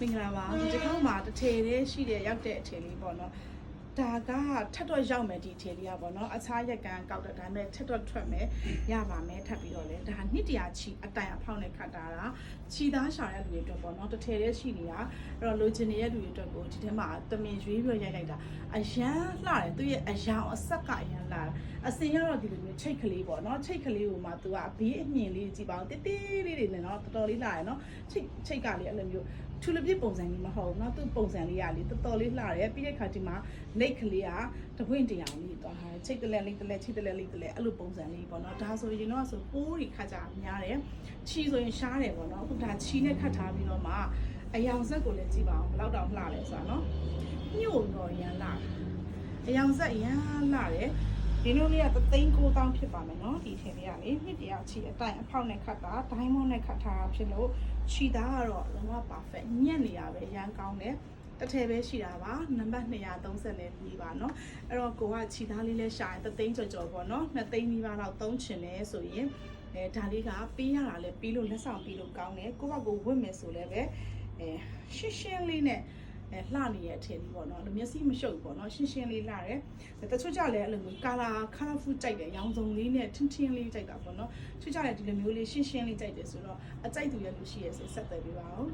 မင်္ဂလာပါဒီတစ်ခေါက်မှာတစ်ထည်လေးရှိတဲ့ရောက်တဲ့အထည်လေးပေါ့နော် ဒါကထပ်တော့ရောက်မယ်ဒီထေလေးကပေါ့နော်အခြားရက်ကန်ကောက်တော့ဒါမဲ့ထပ်တော့ထွက်မယ်ရပါမယ်ထပ်ပြီးတော့လဲဒါနှစ်တရာချီအတိုင်အဖောက်နဲ့ခတ်တာတာချီသားရှာတဲ့လူတွေအတွက်ပေါ့နော်တထေတဲ့ရှိနေတာအဲ့တော့လိုချင်နေတဲ့လူတွေအတွက်ကိုဒီထဲမှာတမင်ရွေးပြီးရိုက်လိုက်တာအရန်လှတယ်သူရဲ့အယောင်အဆက်ကအရန်လှတာအစင်ရတော့ဒီလိုမျိုးချိတ်ကလေးပေါ့နော်ချိတ်ကလေးကိုမှသူကဘေးအမြင်လေးကြည့်ပါအောင်တိတိလေးတွေနဲ့နော်တော်တော်လေးလှတယ်နော်ချိတ်ချိတ်ကလေးအဲ့လိုမျိုးထူလပြစ်ပုံစံကြီးမဟုတ်ဘူးနော်သူပုံစံလေးကလေတော်တော်လေးလှတယ်ပြီးတဲ့ခါဒီမှာလိလိတ်ကလေးကတပွင့်တရားလေးသွားထားတယ်ချိတ်တလက်လိတ်တလက်ချိတ်တလက်လိတ်တလက်အဲ့လိုပုံစံလေးပေါ့နော်ဒါဆိုရင်တော့ဆိုပိုးတွေခါကြများတယ်ချီဆိုရင်ရှားတယ်ပေါ့နော်အခုဒါချီနဲ့ခတ်ထားပြီးတော့မှအယောင်ဆက်ကိုလည်းကြည့်ပါအောင်ဘလောက်တောင်လှလဲဆိုတာနော်ညို့တော့ရန်လာအယောင်ဆက်ရန်လာတယ်ဒီလိုလေးကသသိန်း9000ဖြစ်ပါမယ်နော်ဒီထင်လေးကလေနှစ်တရာချီအတိုင်အဖောက်နဲ့ခတ်တာဒိုင်းမွန်နဲ့ခတ်ထားတာဖြစ်လို့ချီသားကတော့လုံးဝ perfect ညက်နေရပဲရန်ကောင်းတယ် တစ်ထည်ပဲရှိတာပါနံပါတ်234ပါเนาะအဲ့တော့ကိုကခြီသားလေးလဲရှာရင်သသိန်းကြော်ကြော်ပေါ့เนาะ2သိန်းနီးပါးလောက်သုံးချင်တယ်ဆိုရင်အဲဒါလေးကပေးရတာလဲပြီးလို့လက်ဆောင်ပြီးလို့ကောင်းတယ်ကိုကကိုဝတ်မယ်ဆိုလဲပဲအဲရှင်းရှင်းလေးနဲ့အဲလှနေရဲ့အထည်လေးပေါ့နော်လူမျက်စိမရှုပ်ဘူးပေါ့နော်ရှင်းရှင်းလေးလှတယ်တချို့ကြလည်းအဲ့လိုမျိုး color colorful ကြိုက်တယ်ရောင်စုံလေးနဲ့ထင်းထင်းလေးကြိုက်တာပေါ့နော်တချို့ကြလည်းဒီလိုမျိုးလေးရှင်းရှင်းလေးကြိုက်တယ်ဆိုတော့အကြိုက်သူရဲ့လူရှိရဆိုဆက်သွယ်ပေးပါဦး